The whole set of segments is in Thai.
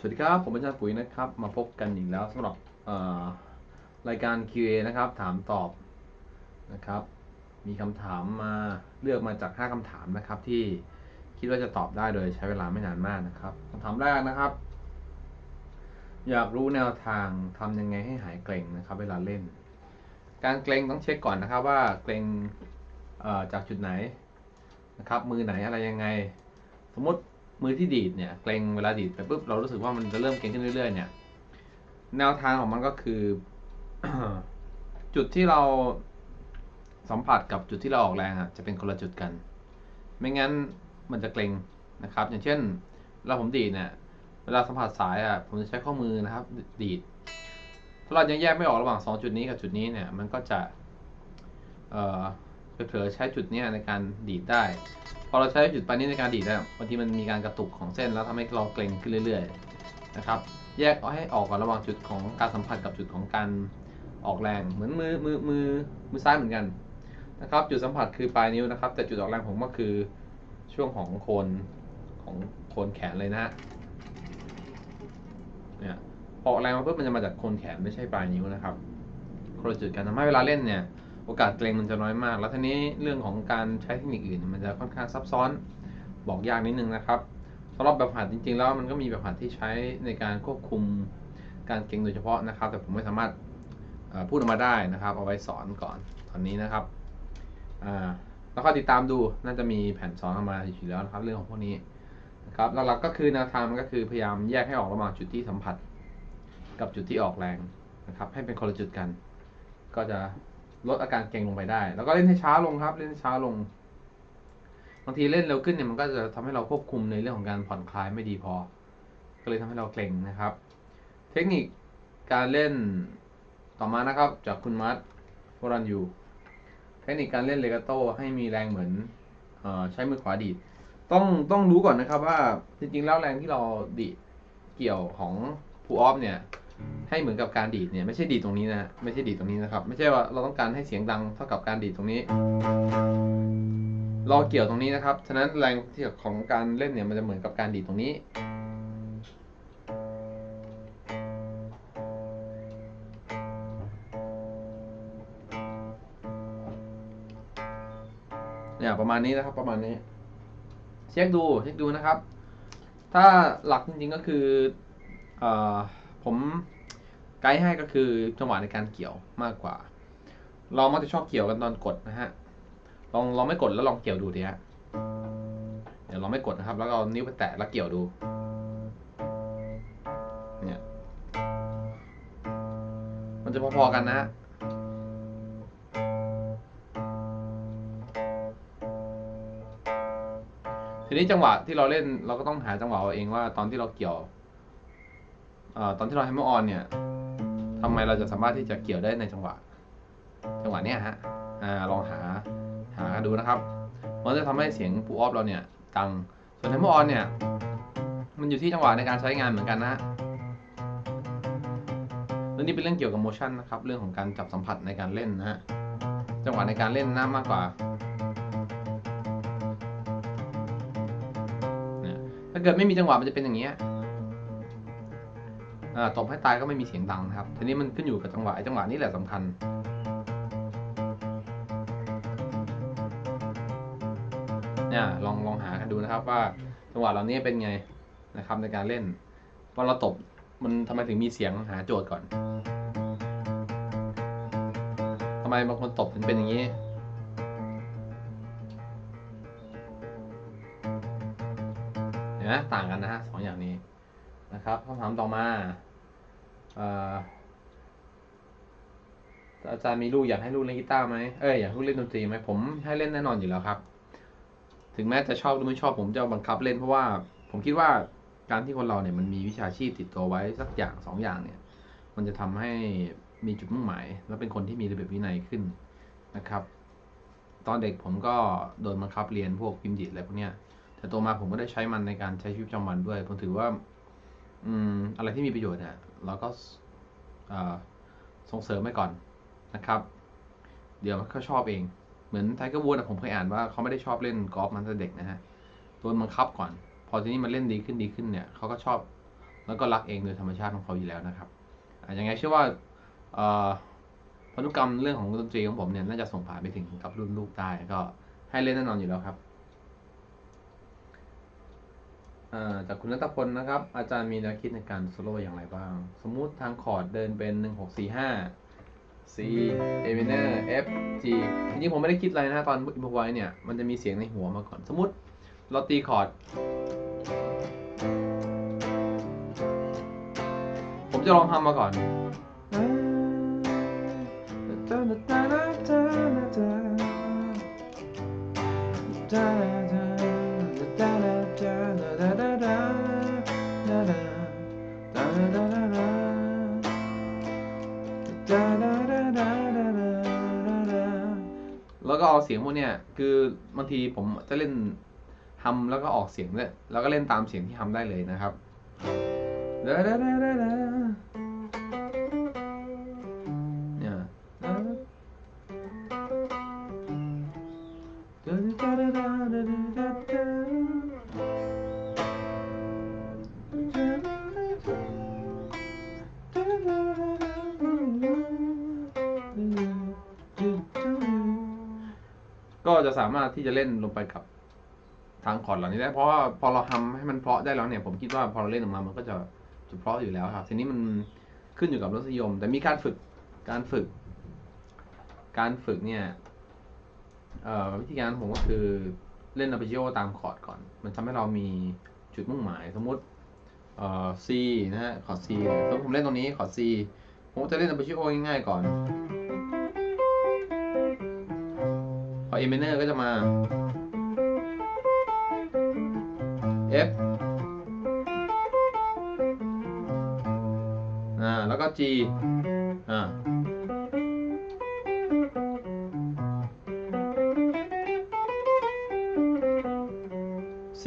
สวัสดีครับ ผมอาจารย์ปุ๋ยนะครับ มาพบกันอีกแล้วสำหรับรายการ QA นะครับ ถามตอบนะครับ มีคำถามมาเลือกมาจาก 5คำถามนะครับ ที่คิดว่าจะตอบได้โดยใช้เวลาไม่นานมากนะครับคำถามแรกนะครับ อยากรู้แนวทางทำยังไงให้หายเกร็งนะครับ เวลาเล่น การเกร็งต้องเช็คก่อนนะครับว่าเกร็งจากจุดไหนนะครับ มือไหนอะไรยังไง สมมติ มือที่ดีดเนี่ยเกรงเวลาดีดไปปุ๊บเรารู้สึกว่ามันจะเริ่มเกร็งขึ้นเรื่อยๆเนี่ย แนวทางของมันก็คือ จุดที่เราสัมผัสกับจุดที่เราออกแรงอะจะเป็นคนละจุดกัน ไม่งั้นมันจะเกร็งนะครับ อย่างเช่นเวลาผมดีดเนี่ยเวลาสัมผัสสายอะผมจะใช้ข้อมือนะครับ ดีดถ้าเรายังแยกไม่ออกระหว่างสองจุดนี้กับจุดนี้เนี่ย มันก็จะ เอ่อเผลอใช้จุดนี้ในการดีดได้ พอเราใช้จุดปลายนี้ในการดีดแล้วบางทีมันมีการกระตุกของเส้นแล้วทำให้เราเกร็งขึ้นเรื่อยๆนะครับแยกเอาให้ออกก่อนระหว่างจุดของการสัมผัสกับจุดของการออกแรง เหมือนมือมือมือมือซ้ายเหมือนกันนะครับจุดสัมผัสคือปลายนิ้วนะครับ แต่จุดออกแรงผมก็คือช่วงของโคนของโคนแขนเลยนะเนี่ยอออกแรงมาปุ๊บมันจะมาจากโคนแขนไม่ใช่ปลายนิ้วนะครับคนละจุดกันทำให้เวลาเล่นเนี่ย โอกาสเกรงมันจะน้อยมาก แล้วทีนี้เรื่องของการใช้เทคนิคอื่น มันจะค่อนข้างซับซ้อนบอกยากนิดนึงนะครับสำหรับแบบหัดจริง ๆ แล้วมันก็มีแบบหัดที่ใช้ในการควบคุมการเกรงโดยเฉพาะนะครับ แต่ผมไม่สามารถพูดออกมาได้นะครับ เอาไว้สอนก่อนตอนนี้นะครับแล้วก็ติดตามดูน่าจะมีแผ่นสอนออกมาอยู่แล้วนะครับ เรื่องของพวกนี้นะครับหลักๆก็คือแนวทางมันก็คือพยายามแยกให้ออกระหว่างจุดที่สัมผัส กับจุดที่ออกแรงนะครับ ให้เป็นคนละจุดกัน ก็จะ ลดอาการเกร็งลงไปได้ แล้วก็เล่นให้ช้าลงครับ เล่นช้าลง บางทีเล่นเร็วขึ้นเนี่ยมันก็จะทำให้เราควบคุมในเรื่องของการผ่อนคลายไม่ดีพอ ก็เลยทำให้เราเกร็งนะครับ เทคนิคการเล่นต่อมานะครับ จากคุณมัดวรันยูเทคนิคการเล่นเลกาโต้ให้มีแรงเหมือนอใช้มือขวาดีดต้องต้องรู้ก่อนนะครับว่าจริงๆแล้วแรงที่เราดีเกี่ยวของพูออฟเนี่ย ให้เหมือนกับการดีดเนี่ยไม่ใช่ดีดตรงนี้นะไม่ใช่ดีดตรงนี้นะครับ ไม่ใช่ว่าเราต้องการให้เสียงดังเท่ากับการดีดตรงนี้เราเกี่ยวตรงนี้นะครับ ฉะนั้นแรงที่ของการเล่นเนี่ยมันจะเหมือนกับการดีดตรงนี้ เนี่ยประมาณนี้นะครับประมาณนี้ เช็คดูเช็คดูนะครับ ถ้าหลักจริงๆก็คืออ่อ ผมไกด์ให้ก็คือจังหวะในการเกี่ยวมากกว่า เรามักจะชอบเกี่ยวกันตอนกดนะฮะ ลองลองไม่กดแล้วลองเกี่ยวดูดิฮะ เดี๋ยวเราไม่กดนะครับ แล้วเอานิ้วไปแตะแล้วเกี่ยวดู เนี่ย มันจะพอๆกันนะฮะทีนี้จังหวะที่เราเล่นเราก็ต้องหาจังหวะเอาเองว่าตอนที่เราเกี่ยว อตอนที่เรา hammer on เนี่ยทำไมเราจะสามารถที่จะเกี่ยวได้ในจังหวะ จังหวะเนี้ยฮะอ่าลองหาหาดูนะครับมันจะทำให้เสียงปูออฟเราเนี่ยดังส่วน hammer on เนี่ยมันอยู่ที่จังหวะในการใช้งานเหมือนกันนะเรื่องนี้เป็นเรื่องเกี่ยวกับ motion นะครับ เรื่องของการจับสัมผัสในการเล่นนะฮะจังหวะในการเล่นน่ามากกว่าถ้าเกิดไม่มีจังหวะมันจะเป็นอย่างเงี้ย ตบให้ตายก็ไม่มีเสียงดังนะครับ ทีนี้มันขึ้นอยู่กับจังหวะไอ้จังหวะนี้แหละสำคัญ เนี่ยลองลองหากันดูนะครับว่าจังหวะเหล่านี้เป็นไงนะครับในการเล่นพอเราตบมันทำไมถึงมีเสียงหาโจทย์ก่อนทำไมบางคนตบถึงเป็นอย่างนี้เห็นไหมต่างกันนะฮะสองอย่างนี้นะครับคำถามต่อมา อาจารย์มีลูกอยากให้ลูกเล่นกีตาร์ไหมเอ้ยอยากให้ลูกเล่นดนตรีไหมผมให้เล่นแน่นอนอยู่แล้วครับ ถึงแม้จะชอบหรือไม่ชอบผมจะบังคับเล่นเพราะว่า ผมคิดว่าการที่คนเราเนี่ยมันมีวิชาชีพติดตัวไว้สักอย่างสองอย่างเนี่ย มันจะทำให้มีจุดมุ่งหมาย และเป็นคนที่มีระเบียบวินัยขึ้นนะครับ ตอนเด็กผมก็โดนบังคับเรียนพวกพิมพ์ดีดอะไรพวกเนี้ยแต่โตมาผมก็ได้ใช้มันในการใช้ชีวิตประจำวันด้วยผมถือว่า อืมอะไรที่มีประโยชน์เนี่ย เราก็ส่งเสริมไว้ก่อนนะครับ เดี๋ยวเขาชอบเอง เหมือนไทเกอร์วูดผมเคยอ่านว่าเขาไม่ได้ชอบเล่นกอล์ฟมันตั้งแต่เด็กนะฮะโดนบังคับก่อน พอทีนี้มันเล่นดีขึ้นดีขึ้นเนี่ยเขาก็ชอบแล้วก็รักเองโดยธรรมชาติของเขาอยู่แล้วนะครับอะยังไงเชื่อว่าพันธุกรรมเรื่องของดนตรีของผมเนี่ยน่าจะส่งผ่านไปถึงกับรุ่นลูกได้ก็ให้เล่นแน่นอนอยู่แล้วครับอ่า จากคุณนัทพลนะครับ อาจารย์มีแนวคิดในการโซโล่อย่างไรบ้าง สมมุติทางคอร์ดเดินเป็น 1645 C A minor F G จริงๆผมไม่ได้คิดอะไรนะตอนอินพไว้เนี่ย มันจะมีเสียงในหัวมาก่อน สมมติเราตีคอร์ด ผมจะลองทำมาก่อน แล้วก็เอาเสียงพวกเนี้ยคือบางทีผมจะเล่นทำแล้วก็ออกเสียงด้วยแล้วก็เล่นตามเสียงที่ทำได้เลยนะครับ จะสามารถที่จะเล่นลงไปกับทางคอร์ดเหล่านี้ได้เพราะว่าพอเราทำให้มันเพาะได้แล้วเนี่ย ผมคิดว่าพอเราเล่นออกมามันก็จะจะเพาะอยู่แล้วครับ ทีนี้มันขึ้นอยู่กับรสนิยม แต่มีการฝึกการฝึก การฝึกเนี่ยวิธีการผมก็คือเล่น arpeggio ตามคอร์ดก่อน มันทำให้เรามีจุดมุ่งหมายสมมติเอ่อ C นะฮะคอร์ดซีสมมติผมเล่นตรงนี้คอร์ด C ผมจะเล่น arpeggio ง่ายๆก่อน พอ A minor ก็จะมา F อ่า แล้วก็ G อ่า C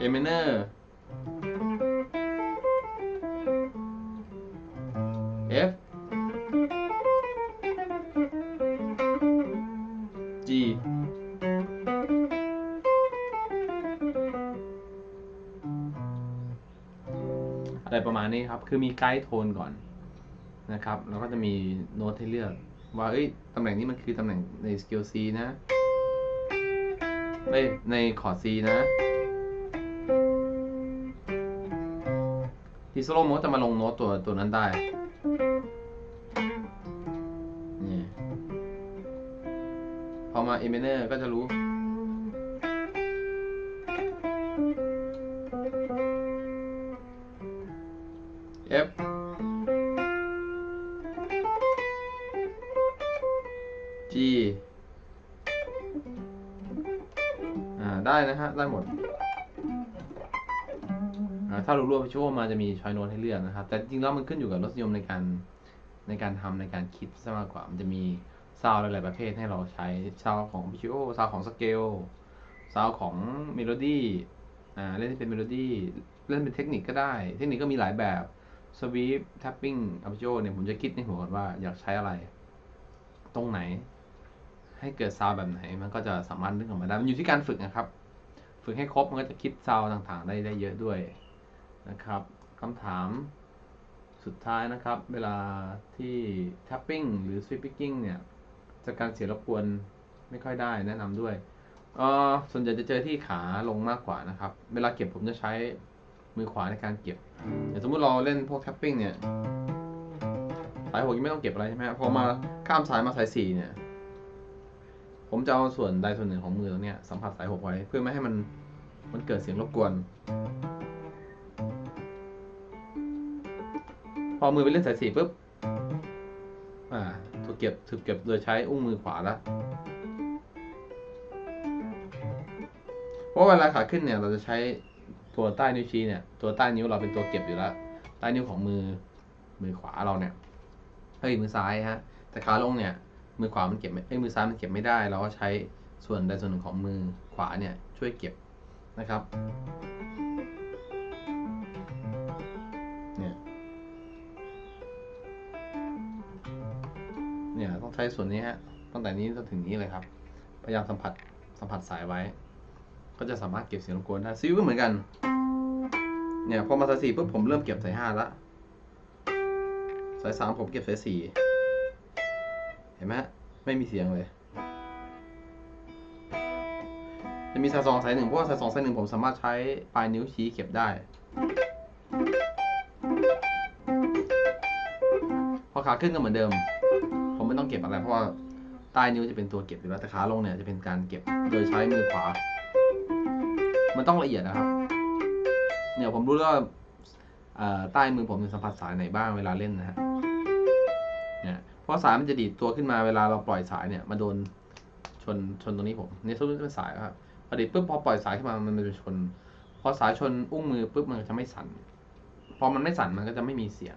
A minor F อะไรประมาณนี้ครับ คือมีไกด์โทนก่อนนะครับ แล้วก็จะมีโน้ตให้เลือก ว่าเอ้ยตำแหน่งนี้มันคือตำแหน่งในสกิล C นะเอ้ยในคอร์ด C นะทีโซโล่มันก็จะมาลงโน้ตตัวตัวนั้นได้นี่พอมา A minor ก็จะรู้ อ่าถ้ารู้รวมช่วมาจะมีชอยโน้ตให้เลือกนะครับ แต่จริงๆแล้วมันขึ้นอยู่กับรสนิยมในการในการทำในการคิดซะมากกว่า มันจะมีซาวหลายๆประเภทให้เราใช้ซาวของพิชโอซาวของสเกลซาวของเมโลดี้อ่าเล่นเป็นเมโลดี้เล่นเป็นเทคนิคก็ได้ เทคนิคก็มีหลายแบบสวีปแทปปิ้งอัพโจเนี่ยผมจะคิดในหัวก่อนว่าอยากใช้อะไร ตรงไหน ให้เกิดซาวแบบไหน มันก็จะสามารถนึกออกมาได้ มันอยู่ที่การฝึกนะครับ ฝึกให้ครบมันก็จะคิดซาวต่างๆ ได้ได้เยอะด้วยนะครับคำถามสุดท้ายนะครับ เวลาที่ tapping หรือ sweep picking เนี่ยจากการเสียรบกวนไม่ค่อยได้แนะนำด้วยเออส่วนใหญ่จะเจอที่ขาลงมากกว่านะครับ เวลาเก็บผมจะใช้มือขวาในการเก็บแต่สมมติเราเล่นพวก tapping เนี่ยสายหกยังไม่ต้องเก็บอะไรใช่ไหมพอมาข้ามสายมาสายสี่เนี่ย ผมจะเอาส่วนใดส่วนหนึ่งของมือตรงเนี้ยสัมผัสสายหกไว้ เพื่อไม่ให้มันมันเกิดเสียงรบกวน พอมือไปเล่นสายสี่ปุ๊บอ่าถูกเก็บถูกเก็บโดยใช้อุ้งมือขวาแล้วเพราะเวลาขาขึ้นเนี่ยเราจะใช้ตัวใต้นิ้วชี้เนี่ย ตัวใต้นิ้วเราเป็นตัวเก็บอยู่แล้วใต้นิ้วของมือมือขวาเราเนี่ยเฮ้ยมือซ้ายฮะแต่ขาลงเนี่ย มือขวามันเก็บไม่เอ้มือซ้ายมันเก็บไม่ได้ เราก็ใช้ส่วนใดส่วนหนึ่งของมือขวาเนี่ยช่วยเก็บนะครับเนี่ยเนี่ยต้องใช้ส่วนนี้ฮะตั้งแต่นี้จนถึงนี้เลยครับ พยายามสัมผัสสัมผัสสายไว้ ก็จะสามารถเก็บเสียงรบกวนได้ซีก็เหมือนกัน เนี่ยพอมาสายสี่ปุ๊บผมเริ่มเก็บสายห้าละสายสามผมเก็บสายสี่ ห็นไหมไม่มีเสียงเลย จะมีสายสองสายหนึ่งเพราะว่าสายสองสายหนึ่งผมสามารถใช้ปลายนิ้วชี้เก็บได้ พอขาขึ้นก็เหมือนเดิม ผมไม่ต้องเก็บอะไรเพราะว่าใต้นิ้วจะเป็นตัวเก็บอยู่แล้วแต่ขาลงเนี่ยจะเป็นการเก็บโดยใช้มือขวา มันต้องละเอียดนะครับ เนี่ยผมรู้แล้วใต้มือผมจะสัมผัสสายไหนบ้างเวลาเล่นนะฮะ ราะสายมันจะดีดตัวขึ้นมาเวลาเราปล่อยสายเนี่ยมาโดนชนชนตรงนี้ผมนี่ยทุกเป็นสายครับพอดีดปุ๊บพอปล่อยสายขึ้นมามันมันจะชน พอสายชนอุ้งมือปุ๊บมันก็จะไม่สั่นพอมันไม่สั่นมันก็จะไม่มีเสียง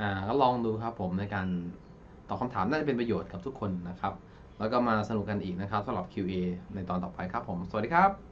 อ่าก็ลองดูครับผมในการตอบคำถามน่าจะเป็นประโยชน์กับทุกคนนะครับ แล้วก็มาสนุกกันอีกนะครับสำหรับ QA ในตอนต่อไปครับผม สวัสดีครับ